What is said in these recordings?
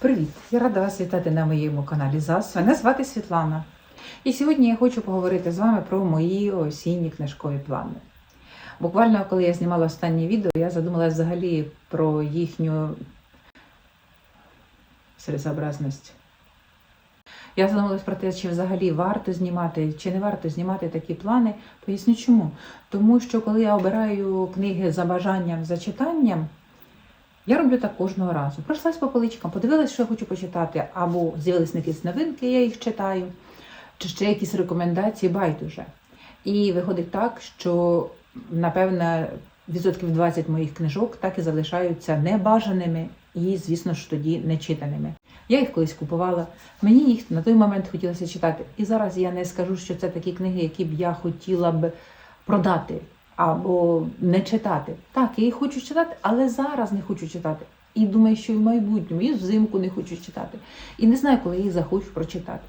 Привіт! Я рада вас вітати на моєму каналі ЗАС. Мене звати Світлана. І сьогодні я хочу поговорити з вами про мої осінні книжкові плани. Буквально, коли я знімала останнє відео, я задумалася взагалі про їхню серцеобразність. Я задумалась про те, чи взагалі варто знімати, чи не варто знімати такі плани. Поясню чому. Тому що коли я обираю книги за бажанням, за читанням, я роблю так кожного разу. Пройшлась по поличкам, подивилась, що я хочу почитати, або з'явились якісь новинки, я їх читаю, чи ще якісь рекомендації, байдуже. І виходить так, що, напевне, відсотків 20 моїх книжок так і залишаються небажаними і, звісно ж, тоді нечитаними. Я їх колись купувала, мені їх на той момент хотілося читати. І зараз я не скажу, що це такі книги, які б я хотіла б продати або не читати. Так, я їх хочу читати, але зараз не хочу читати. І думаю, що і в майбутньому, і взимку не хочу читати. І не знаю, коли я їх захочу прочитати.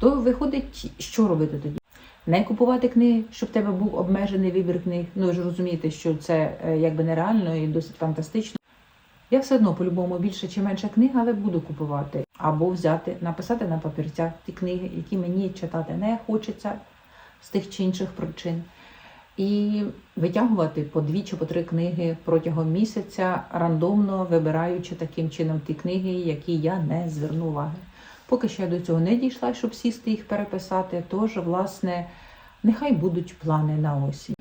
То виходить, що робити тоді? Не купувати книги, щоб в тебе був обмежений вибір книг. Ну ви ж розумієте, що це е, якби нереально і досить фантастично. Я все одно по-любому більше чи менше книг, але буду купувати. Або взяти, написати на папірцях ті книги, які мені читати не хочеться з тих чи інших причин. І витягувати по дві чи по три книги протягом місяця, рандомно вибираючи таким чином ті книги, які я не зверну уваги. Поки я до цього не дійшла, щоб сісти їх переписати. Тож, власне, нехай будуть плани на осінь.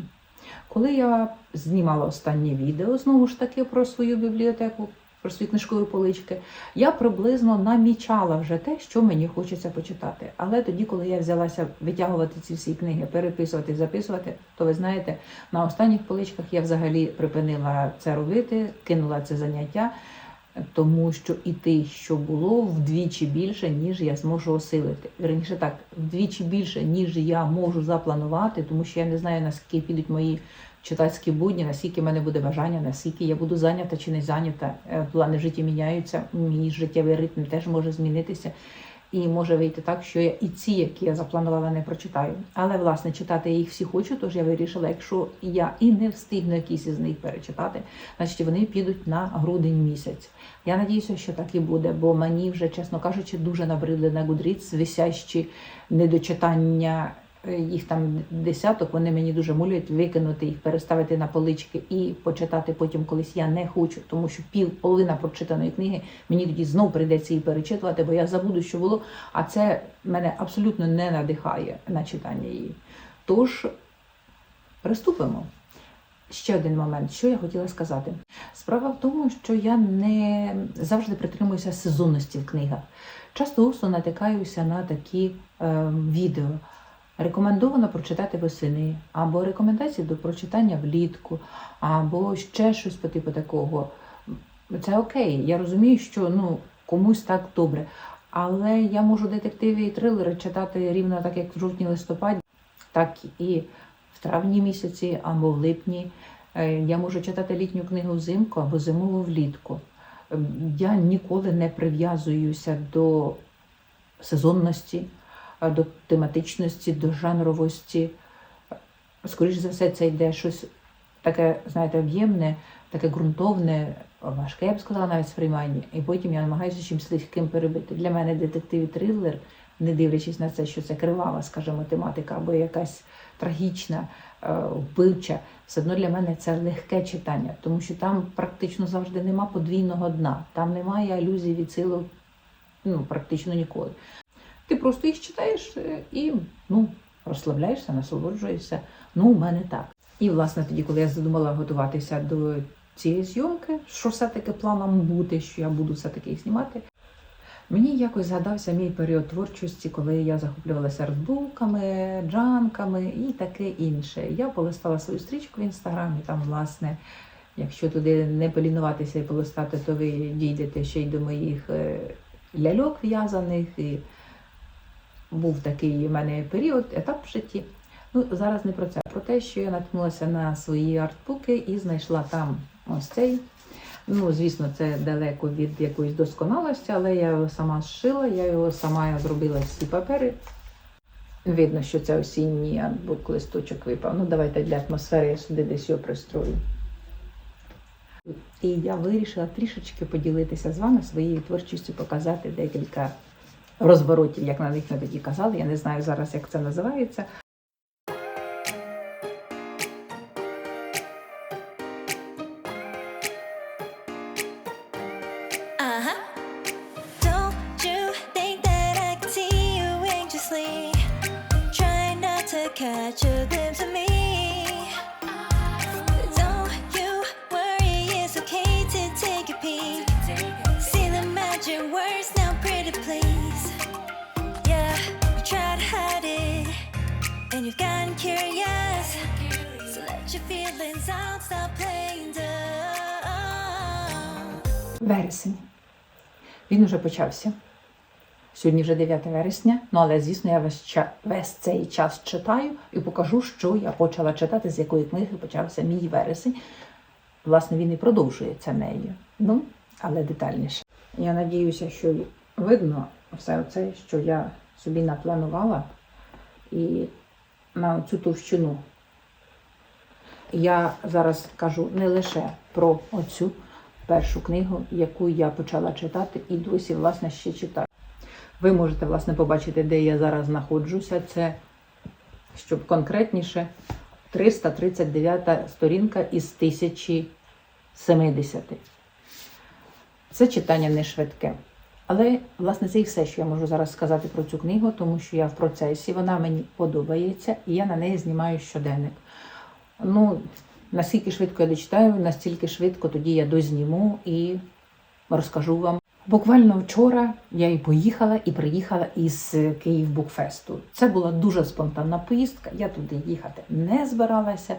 Коли я знімала останнє відео, знову ж таки, про свою бібліотеку, про свої полички, я приблизно намічала вже те, що мені хочеться почитати. Але тоді, коли я взялася витягувати ці всі книги, переписувати, записувати, то ви знаєте, на останніх поличках я взагалі припинила це робити, кинула це заняття, тому що і те, що було, вдвічі більше, ніж я зможу осилити. Раніше так, вдвічі більше, ніж я можу запланувати, тому що я не знаю, наскільки підуть мої читацькі будні, наскільки в мене буде бажання, наскільки я буду зайнята чи не зайнята. Е, Плани в житті міняються, мій життєвий ритм теж може змінитися. І може вийти так, що я і ці, які я запланувала, не прочитаю. Але власне читати я їх всі хочу, тож я вирішила, якщо я і не встигну якісь із них перечитати, значить вони підуть на грудень місяць. Я надіюся, що так і буде, бо мені вже, чесно кажучи, дуже набридли на Goodreads висящі недочитання їх там десяток, вони мені дуже молять викинути їх, переставити на полички і почитати потім колись я не хочу, тому що пів половина прочитаної книги мені тоді знов прийдеться її перечитувати, бо я забуду, що було, а це мене абсолютно не надихає на читання її. Тож приступимо. Ще один момент, що я хотіла сказати. Справа в тому, що я не завжди притримуюся сезонності в книгах. Часто густо натикаюся на такі е, відео. Рекомендовано прочитати восени, або рекомендації до прочитання влітку, або ще щось по типу такого. Це окей. Я розумію, що ну, комусь так добре. Але я можу детективи і трилери читати рівно так, як в жовтні-листопаді, так і в травні місяці або в липні. Е, Я можу читати літню книгу взимку або зимову влітку. Ем, Я ніколи не прив'язуюся до сезонності, до тематичності, до жанровості. Скоріше за все, це йде щось таке, знаєте, об'ємне, таке ґрунтовне, важке, я б сказала, навіть сприймання. І потім я намагаюся чимось легким перебити. Для мене детектив і трилер, не дивлячись на це, що це кривава, скажімо, тематика, або якась трагічна, е, вбивча, все одно для мене це легке читання, тому що там практично завжди нема подвійного дна, там немає алюзій від сили ну, практично ніколи. Ти просто їх читаєш е, і ну, розслабляєшся, насолоджуєшся. Ну, у мене так. І, власне, тоді, коли я задумала готуватися до цієї зйомки, що все-таки планом бути, що я буду все-таки знімати, Мені якось згадався мій період творчості, коли я захоплювалася артбуками, джанками і таке інше. Я полистала свою стрічку в інстаграмі, там, власне, якщо туди не полінуватися і полистати, то ви дійдете ще й до моїх е, ляльок в'язаних. І був такий у мене період, етап в житті. Ну, зараз не про це, а про те, що я наткнулася на свої артбуки і знайшла там ось цей. Ну, звісно, це далеко від якоїсь досконалості, але я його сама зшила, я його сама зробила всі папери. Видно, що це осінній артбук, листочок випав. Ну, давайте для атмосфери я сюди десь його пристрою. І я вирішила трішечки поділитися з вами своєю творчістю, показати декілька розворотів, як на них ми тоді казали. Я не знаю зараз, як це називається. And you've gotten curious. So let your feelings out, stop playing dumb. Вересень. Він уже почався. Сьогодні вже 9 вересня, ну але звісно, я весь, ча- весь цей час читаю і покажу, що я почала читати, з якої книги почався мій вересень. Власне, він і продовжується нею. Ну, але детальніше. Я надіюся, що видно все це, що я собі напланувала, і на цю товщину. Я зараз кажу не лише про оцю першу книгу, яку я почала читати, і досі, власне, ще читаю. Ви можете, власне, побачити, де я зараз знаходжуся. Це, щоб конкретніше, 339 сторінка із 1070. Це читання не швидке. Але, власне, це і все, що я можу зараз сказати про цю книгу, тому що я в процесі, вона мені подобається, і я на неї знімаю щоденник. Ну, наскільки швидко я дочитаю, настільки швидко тоді я дозніму і розкажу вам. Буквально вчора я і поїхала, і приїхала із Київ Букфесту. Це була дуже спонтанна поїздка. Я туди їхати не збиралася.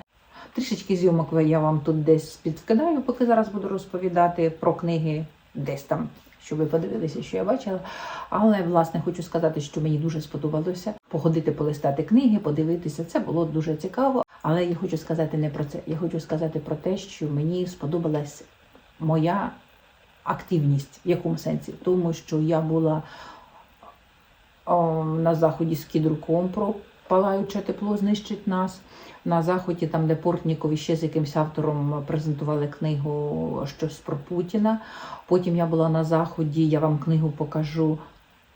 Трішечки зйомок я вам тут десь підкидаю, поки зараз буду розповідати про книги десь там, щоб ви подивилися, що я бачила. Але власне хочу сказати, що мені дуже сподобалося походити, полистати книги, подивитися. Це було дуже цікаво. Але я хочу сказати не про це. Я хочу сказати про те, що мені сподобалась моя активність. В якому сенсі? Тому що я була о, на заході з кідруком про палаюче тепло знищить нас. На заході, там, де Портніков ще з якимсь автором презентували книгу щось про Путіна. Потім я була на заході, я вам книгу покажу.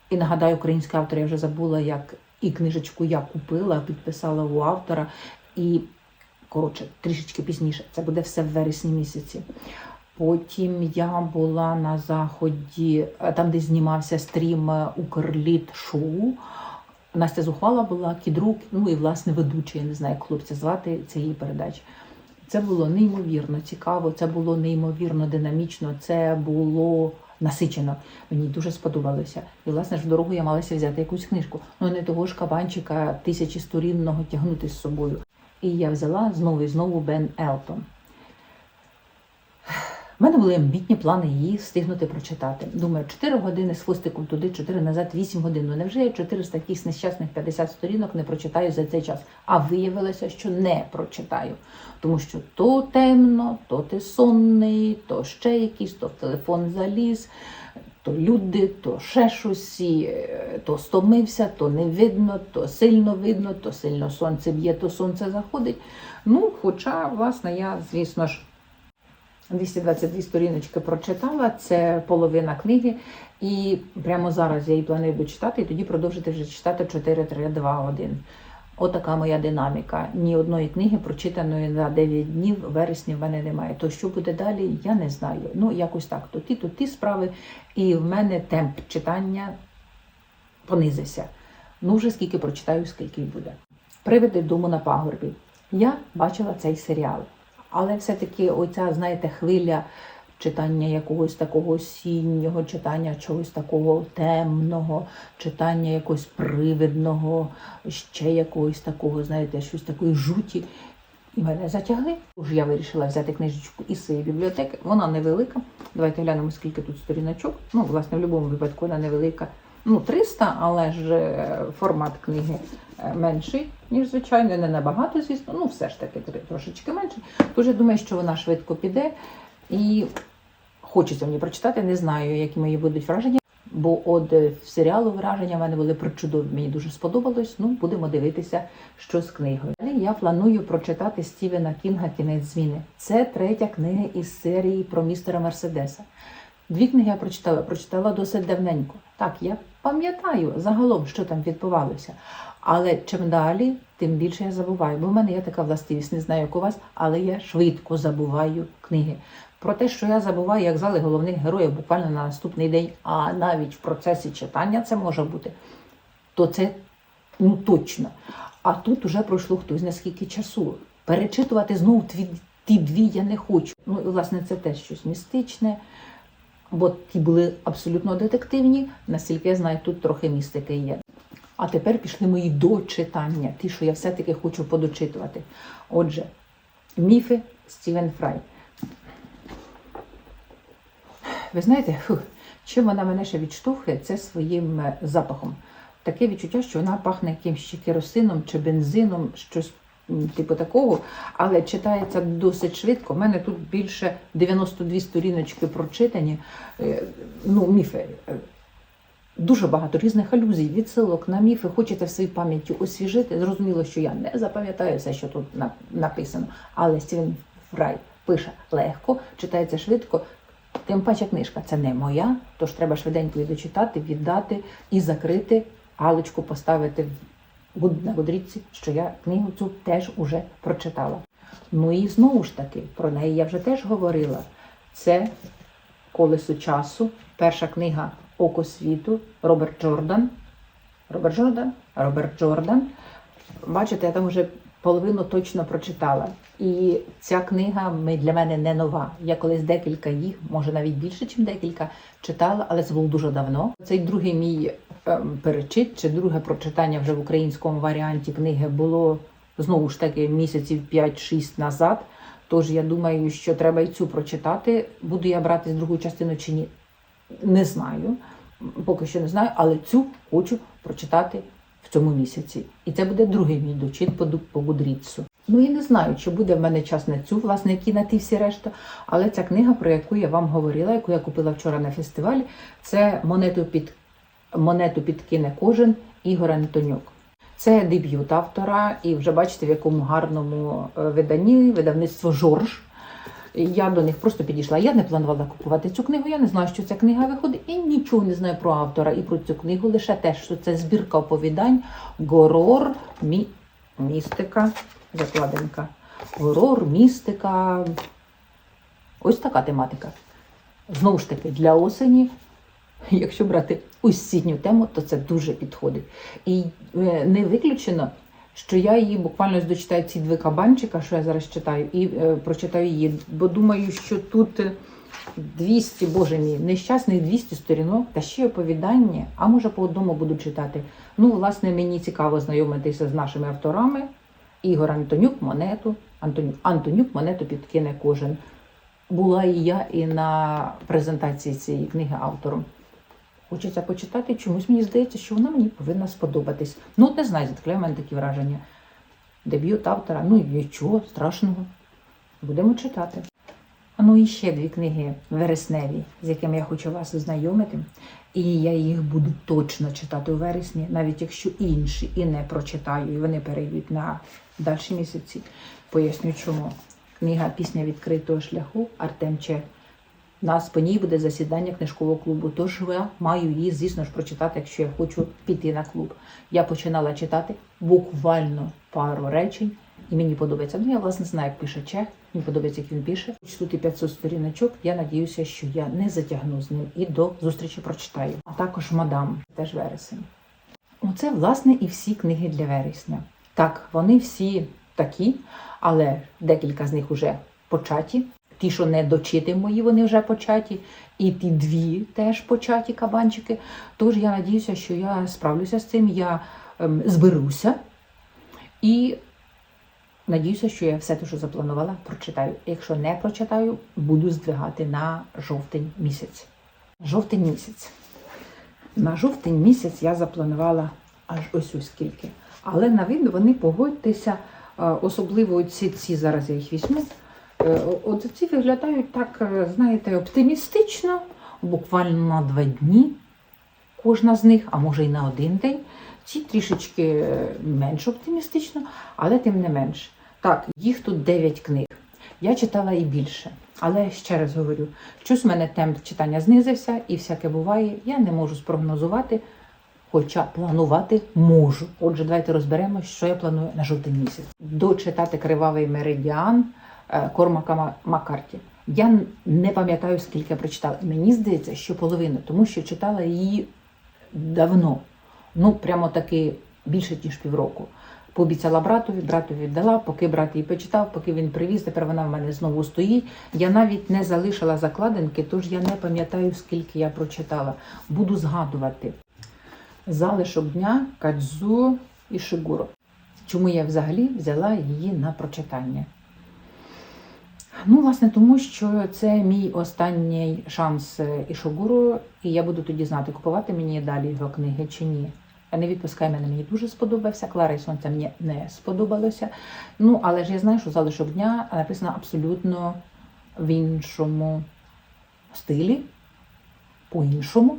І нагадаю, український автор я вже забула, як і книжечку я купила, підписала у автора. І коротше, трішечки пізніше. Це буде все в вересні місяці. Потім я була на заході, е, там, де знімався стрім е, Укрліт шоу. Настя Зухвала була, Кідрук, ну і власне ведучий, я не знаю, як хлопця звати цієї передачі. Це було неймовірно цікаво, це було неймовірно динамічно, це було насичено. Мені дуже сподобалося. І власне ж в дорогу я малася взяти якусь книжку. Ну не того ж кабанчика тисячі сторінного тягнути з собою. І я взяла знову і знову Бен Елтон. У мене були амбітні плани її встигнути прочитати. Думаю, 4 години з хвостиком туди, 4 назад, 8 годин. Ну невже я 400 якихось нещасних 50 сторінок не прочитаю за цей час? А виявилося, що не прочитаю. Тому що то темно, то ти сонний, то ще якийсь, то в телефон заліз, то люди, то ще щось, е, то стомився, то не видно, то сильно видно, то сильно сонце б'є, то сонце заходить. Ну, хоча, власне, я, звісно ж. 222 сторіночки прочитала, це половина книги. І прямо зараз я її планую дочитати, і тоді продовжити вже читати 4, 3, 2, 1. Отака моя динаміка. Ні одної книги, прочитаної на 9 днів, вересні в мене немає. То що буде далі, я не знаю. Ну, якось так. То ті, то ті справи. І в мене темп читання понизився. Ну, вже скільки прочитаю, скільки й буде. Привиди дому на пагорбі. Я бачила цей серіал. Але все-таки оця, знаєте, хвиля читання якогось такого осіннього, читання чогось такого темного, читання якогось привидного, ще якогось такого, знаєте, щось такої жуті. І мене затягли. Тож я вирішила взяти книжечку із своєї бібліотеки. Вона невелика. Давайте глянемо, скільки тут сторіночок. Ну, власне, в будь-якому випадку вона невелика. Ну, 300, але ж е, формат книги е, менший, ніж звичайно, не набагато, звісно, ну все ж таки трошечки менший. Тож я думаю, що вона швидко піде і хочеться мені прочитати, не знаю, які мої будуть враження. Бо от е, в серіалу враження в мене були причудові. Мені дуже сподобалось. Ну, будемо дивитися, що з книгою. Далі я планую прочитати Стівена Кінга Кінець зміни. Це третя книга із серії про містера Мерседеса. Дві книги я прочитала, прочитала досить давненько. Так, я пам'ятаю загалом, що там відбувалося. Але чим далі, тим більше я забуваю. Бо в мене є така властивість, не знаю, як у вас, але я швидко забуваю книги. Про те, що я забуваю, як звали головних героїв буквально на наступний день, а навіть в процесі читання це може бути, то це ну точно. А тут уже пройшло хтось наскільки часу. Перечитувати знову ті, ті дві я не хочу. Ну і власне це теж щось містичне, бо ті були абсолютно детективні. Наскільки я знаю, тут трохи містики є. А тепер пішли мої дочитання, ті, що я все-таки хочу подочитувати. Отже, міфи Стівен Фрай. Ви знаєте, фух, чим вона мене ще відштовхує, це своїм е, запахом. Таке відчуття, що вона пахне якимось чи керосином, чи бензином, щось типу такого, але читається досить швидко. У мене тут більше 92 сторіночки прочитані. Е, Ну, міфи. Е, Дуже багато різних алюзій, відсилок на міфи. Хочете в своїй пам'яті освіжити. Зрозуміло, що я не запам'ятаю все, що тут написано, але Стівен Фрай пише легко, читається швидко. Тим паче книжка це не моя, тож треба швиденько її дочитати, віддати і закрити, галочку поставити на гудріці, що я книгу цю теж уже прочитала. Ну і знову ж таки, про неї я вже теж говорила. Це Колесо часу, перша книга Око світу, Роберт Джордан. Роберт Джордан? Роберт Джордан. Бачите, я там вже половину точно прочитала. І ця книга для мене не нова. Я колись декілька їх, може навіть більше, ніж декілька, читала, але це було дуже давно. Цей другий мій ем, перечит чи друге прочитання вже в українському варіанті книги було знову ж таки місяців 5-6 назад. Тож я думаю, що треба і цю прочитати. Буду я брати другу частину чи ні, не знаю. Поки що не знаю, але цю хочу прочитати в цьому місяці. І це буде другий мій дочит по, Гудріцу. Ну і не знаю, чи буде в мене час на цю, власне, які на ті всі решта. Але ця книга, про яку я вам говорила, яку я купила вчора на фестивалі, це монету під монету підкине кожен Ігор Антонюк. Це дебют автора, і вже бачите, в якому гарному е, виданні видавництво Жорж. Я до них просто підійшла. Я не планувала купувати цю книгу. Я не знаю, що ця книга виходить, і нічого не знаю про автора і про цю книгу. Лише те, що це збірка оповідань, горор, мі... містика, закладинка. Горор, містика. Ось така тематика. Знову ж таки, для осені Якщо брати осінню тему, то це дуже підходить. І е, не виключено, що я її буквально дочитаю ці дві кабанчика, що я зараз читаю, і е, прочитаю її. Бо думаю, що тут е, 200, боже мій, нещасних 200 сторінок та ще оповідання, а може по одному буду читати. Ну, власне, мені цікаво знайомитися з нашими авторами. Ігор Антонюк, монету, Антонюк, Антонюк монету підкине кожен. Була і я і на презентації цієї книги автором. Хочеться почитати, чомусь мені здається, що вона мені повинна сподобатись. Ну, от не знаю, в мене такі враження. Дебют автора, ну нічого страшного. Будемо читати. А ну і ще дві книги вересневі, з якими я хочу вас ознайомити. І я їх буду точно читати у вересні, навіть якщо інші і не прочитаю, і вони перейдуть на далі місяці. Поясню чому. Книга Пісня відкритого шляху Артем Чех. Нас по ній буде засідання книжкового клубу. Тож я маю її, звісно ж, прочитати, якщо я хочу піти на клуб. Я починала читати буквально пару речень, і мені подобається. Ну, я власне знаю, як пише Чех. Мені подобається, як він пише. Тут і 500 сторіночок. Я надіюся, що я не затягну з ним і до зустрічі прочитаю. А також мадам, теж вересень. Оце, власне, і всі книги для вересня. Так, вони всі такі, але декілька з них уже початі. Ті, що не дочити мої, вони вже початі. І ті дві теж початі кабанчики. Тож я надіюся, що я справлюся з цим, я ем, зберуся і надіюся, що я все те, що запланувала, прочитаю. Якщо не прочитаю, буду здвигати на жовтень місяць. Жовтень місяць. На жовтень місяць я запланувала аж ось ось скільки. Але на вид вони погодьтеся, е, особливо ці, ці зараз я їх візьму. Е, От ці виглядають так, е, знаєте, оптимістично, буквально на два дні. кожна з них, а може й на один день. Ці трішечки е, менш оптимістично, але тим не менш. Так, їх тут 9 книг. Я читала і більше. Але ще раз говорю, щось в мене темп читання знизився і всяке буває. Я не можу спрогнозувати, хоча планувати можу. Отже, давайте розберемось, що я планую на жовтий місяць. Дочитати кривавий меридіан Кормака Ма- Маккарті. Я не пам'ятаю, скільки я прочитала. Мені здається, що половину, тому що читала її давно. Ну, прямо таки більше ніж півроку. Пообіцяла братові, братові віддала, поки брат її почитав, поки він привіз, тепер вона в мене знову стоїть. Я навіть не залишила закладинки, тож я не пам'ятаю, скільки я прочитала. Буду згадувати. Залишок дня Кадзу і Шигуро. Чому я взагалі взяла її на прочитання? Ну, власне, тому що це мій останній шанс е, Ішогуру, і я буду тоді знати, купувати мені далі його книги чи ні. Не відпускай мене, мені дуже сподобався. Клара і сонця мені не сподобалося. Ну, але ж я знаю, що залишок дня написано абсолютно в іншому стилі, по-іншому.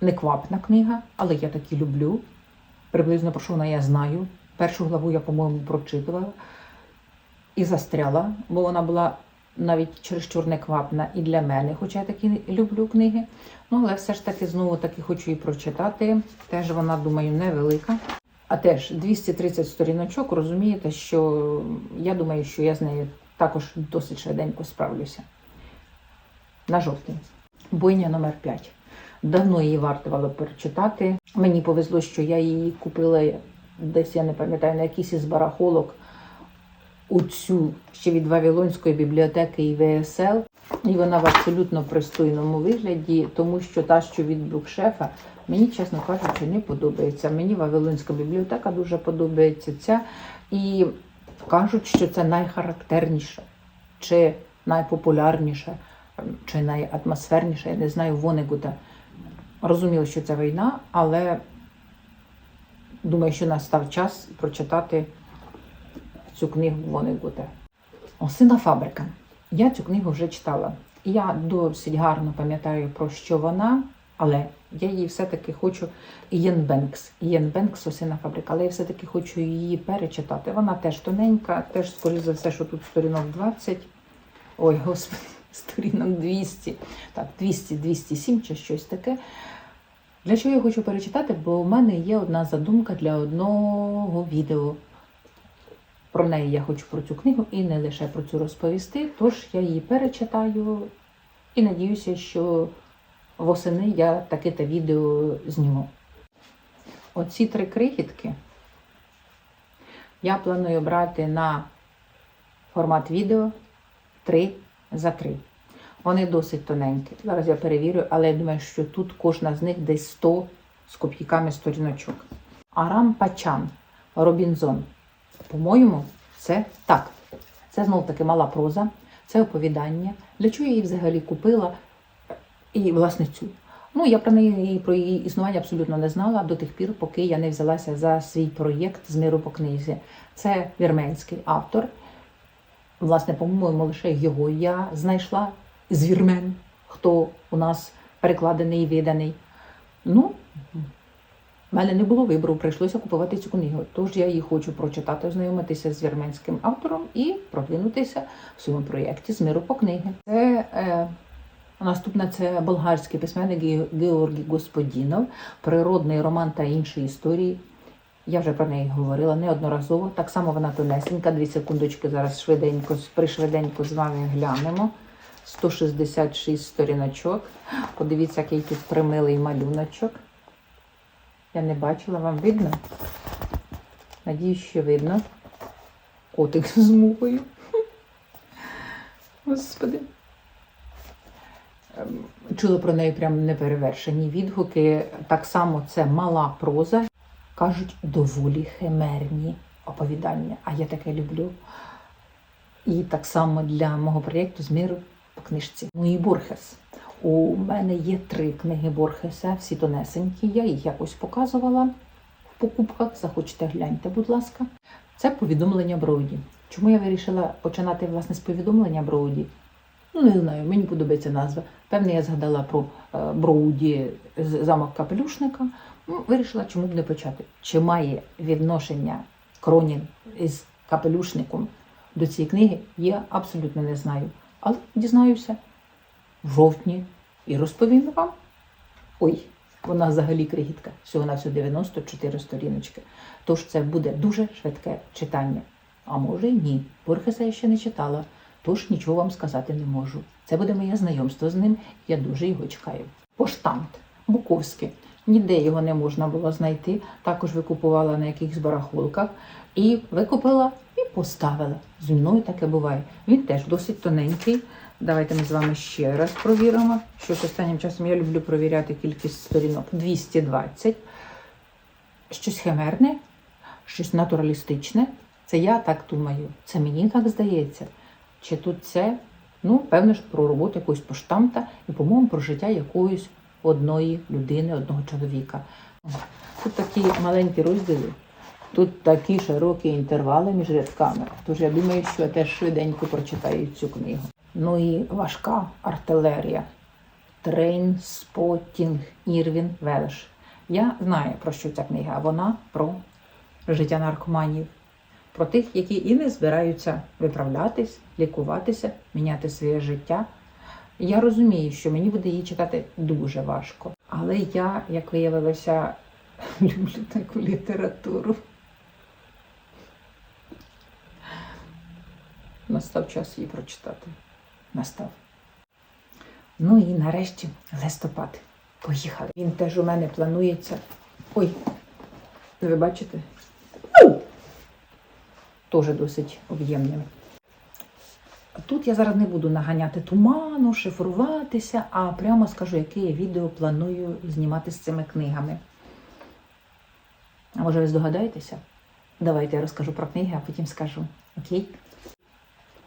Неквапна книга, але я такі люблю. Приблизно про що вона я знаю. Першу главу я, по-моєму, прочитувала і застряла, бо вона була навіть чересчур неквапна і для мене, хоча я такі люблю книги. Ну, але все ж таки знову таки хочу її прочитати. Теж вона, думаю, невелика. А теж 230 сторіночок, розумієте, що я думаю, що я з нею також досить швиденько справлюся. На жовтень. Бойня номер 5. Давно її вартувало перечитати. Мені повезло, що я її купила десь, я не пам'ятаю, на якийсь із барахолок у цю ще від Вавилонської бібліотеки і ВСЛ. І вона в абсолютно пристойному вигляді, тому що та, що від букшефа, мені, чесно кажучи, не подобається. Мені Вавилонська бібліотека дуже подобається ця. І кажуть, що це найхарактерніша, чи найпопулярніша, чи найатмосферніша, я не знаю, Вонегута. Розуміло, що це війна, але думаю, що настав час прочитати цю книгу Вонегута. Осина фабрика. Я цю книгу вже читала. Я досить гарно пам'ятаю, про що вона, але я її все-таки хочу. Ієн Бенкс. Ієн Бенкс, Осина фабрика, але я все-таки хочу її перечитати. Вона теж тоненька, теж, скоріше за все, що тут сторінок 20. Ой, господи, сторінок 200. Так, 200, 207 чи щось таке. Для чого я хочу перечитати? Бо у мене є одна задумка для одного відео. Про неї я хочу про цю книгу і не лише про цю розповісти. Тож я її перечитаю і надіюся, що восени я таке те відео зніму. Оці три крихітки я планую брати на формат відео 3 за 3. Вони досить тоненькі. Зараз я перевірю, але я думаю, що тут кожна з них десь 100 з копійками сторіночок. Арам Пачан Робінзон. По-моєму, це так. Це знов таки мала проза, це оповідання. Для чого я її взагалі купила? І, власне, цю. Ну, я про неї про її існування абсолютно не знала до тих пір, поки я не взялася за свій проєкт з миру по книзі. Це вірменський автор. Власне, по-моєму, лише його я знайшла з вірмен, хто у нас перекладений і виданий. Ну, в мене не було вибору, прийшлося купувати цю книгу. Тож я її хочу прочитати, ознайомитися з вірменським автором і продвинутися в своєму проєкті з миру по книги. Це е, наступна це болгарський письменник Георгій Господінов, природний роман та інші історії. Я вже про неї говорила неодноразово. Так само вона тонесенька. Дві секундочки зараз швиденько, пришвиденько з вами глянемо. 166 сторіночок. Подивіться, який тут примилий малюночок. Я не бачила, вам видно? Надіюсь, що видно. Котик з мухою. Господи. Ем, Чула про неї прям неперевершені відгуки. Так само це мала проза. Кажуть, доволі химерні оповідання. А я таке люблю. І так само для мого проєкту з миру по книжці. Ну і Борхес. У мене є три книги Борхеса, всі тонесенькі. Я їх якось показувала в покупках. Захочете, гляньте, будь ласка. Це повідомлення Броуді. Чому я вирішила починати власне з повідомлення Броуді? Ну, не знаю, мені подобається назва. Певне, я згадала про е, Броуді замок капелюшника. Ну, вирішила, чому б не почати. Чи має відношення Кронін із капелюшником до цієї книги, я абсолютно не знаю. Але дізнаюся в жовтні і розповім вам. Ой, вона взагалі крихітка, всього на всього 94 сторіночки. Тож це буде дуже швидке читання. А може й ні. Борхеса я ще не читала, тож нічого вам сказати не можу. Це буде моє знайомство з ним, я дуже його чекаю. Поштант Буковське. Ніде його не можна було знайти. Також викупувала на якихось барахолках. І викупила і поставила. Зі мною таке буває. Він теж досить тоненький. Давайте ми з вами ще раз провіримо. Щось останнім часом я люблю провіряти кількість сторінок. 220. Щось химерне, щось натуралістичне. Це я так думаю. Це мені так здається. Чи тут це, ну, певно ж, про роботу якогось поштамта і, по-моєму, про життя якоїсь одної людини, одного чоловіка. Тут такі маленькі розділи, тут такі широкі інтервали між рядками. Тож я думаю, що я теж швиденько прочитаю цю книгу. Ну і важка артилерія. Трейн Спотінг Ірвін Велш. Я знаю, про що ця книга. Вона про життя наркоманів, про тих, які і не збираються виправлятись, лікуватися, міняти своє життя. Я розумію, що мені буде її читати дуже важко. Але я, як виявилося, люблю таку літературу. Настав час її прочитати. Настав. Ну і нарешті листопад. Поїхали. Він теж у мене планується. Ой, ви бачите? Теж досить об'ємним. Тут я зараз не буду наганяти туману, шифруватися, а прямо скажу, яке я відео планую знімати з цими книгами. А може ви здогадаєтеся? Давайте я розкажу про книги, а потім скажу. Окей?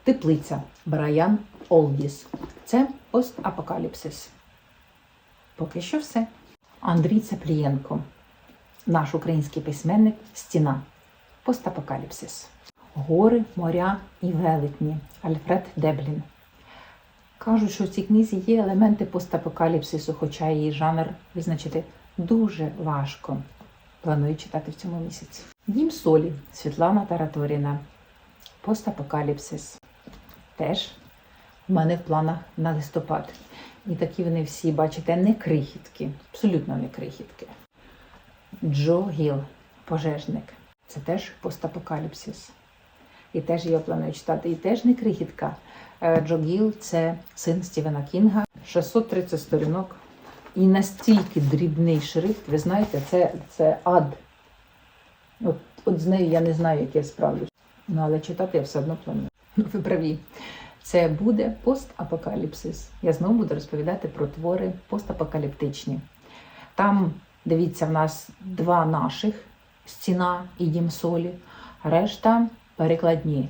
Теплиця Брайан Олдіс. Це постапокаліпсис. Поки що все. Андрій Цеплієнко, наш український письменник Стіна. Постапокаліпсис. Гори, моря і велетні. Альфред Деблін. Кажуть, що в цій книзі є елементи постапокаліпсису, хоча її жанр визначити дуже важко. Планую читати в цьому місяці. Дім солі Світлана Тараторіна. Постапокаліпсис. Теж в мене в планах на листопад. І такі вони всі, бачите, не крихітки, абсолютно не крихітки. Джо Гіл, пожежник. Це теж постапокаліпсис. І теж я планую читати. І теж не крихітка. Е, Джо Гіл це син Стівена Кінга. 630 сторінок. І настільки дрібний шрифт, ви знаєте, це, це ад. От, от з нею я не знаю, як я справлюсь. Ну, але читати я все одно планую. Ну, ви праві. Це буде постапокаліпсис. Я знову буду розповідати про твори постапокаліптичні. Там, дивіться, в нас два наших стіна і дім солі, решта перекладні.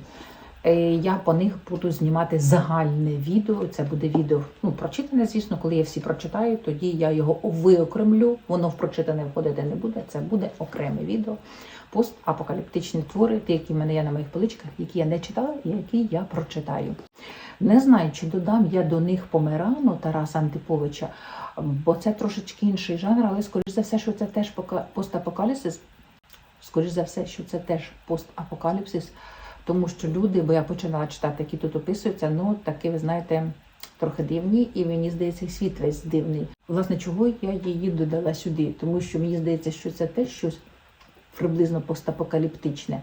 Е, Я по них буду знімати загальне відео. Це буде відео ну, прочитане, звісно, коли я всі прочитаю, тоді я його виокремлю. Воно в прочитане входити не буде. Це буде окреме відео. Постапокаліптичні твори, ті, які в мене є на моїх поличках, які я не читала і які я прочитаю. Не знаю, чи додам я до них Померану Тараса Антиповича, бо це трошечки інший жанр, але скоріш за все, що це теж пока- постапокаліпсис. Скоріш за все, що це теж постапокаліпсис, тому що люди, бо я починала читати, які тут описуються, ну такі, ви знаєте, трохи дивні, і мені здається, світ весь дивний. Власне, чого я її додала сюди? Тому що мені здається, що це теж щось приблизно постапокаліптичне.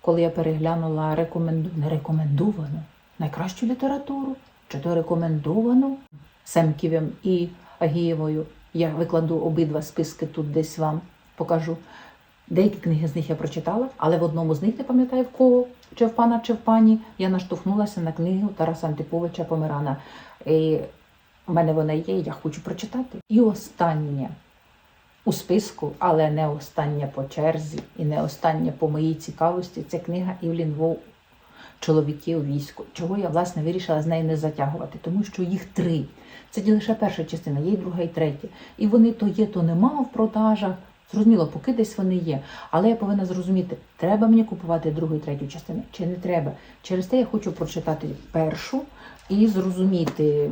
Коли я переглянула рекоменду... не рекомендовану найкращу літературу, чи то рекомендовану Семківим і Агієвою. Я викладу обидва списки тут десь вам покажу. Деякі книги з них я прочитала, але в одному з них не пам'ятаю в кого, чи в пана, чи в пані. Я наштовхнулася на книгу Тараса Антиповича Помирана. І в мене вона є, я хочу прочитати. І останнє у списку, але не остання по черзі і не остання по моїй цікавості. Це книга Івлін Вов Чоловіки у війську. Чого я власне вирішила з нею не затягувати, тому що їх три. Це лише перша частина, є і друга, і третя. І вони то є, то нема в продажах. Зрозуміло, поки десь вони є. Але я повинна зрозуміти, треба мені купувати другу і третю частину, чи не треба. Через те я хочу прочитати першу і зрозуміти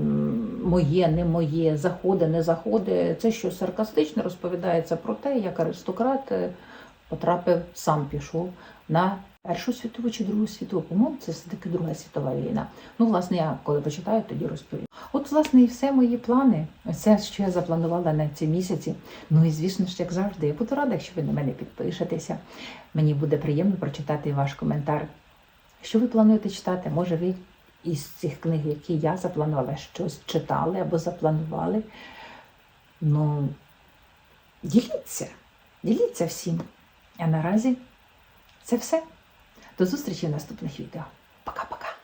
моє, не моє, заходи, не заходи. Це що саркастично розповідається про те, як аристократ е, потрапив, сам пішов на Першу світову чи Другу світову, по-моєму, це все-таки Друга світова війна. Ну, власне, я коли почитаю, тоді розповім. От, власне, і все мої плани. Все, що я запланувала на ці місяці. Ну і звісно ж, як завжди, я буду рада, якщо ви на мене підпишетеся. Мені буде приємно прочитати ваш коментар. Що ви плануєте читати? Може, ви із цих книг, які я запланувала, щось читали або запланували? Ну, діліться, діліться всім. А наразі це все. До зустрічі в наступних відео. Пока-пока.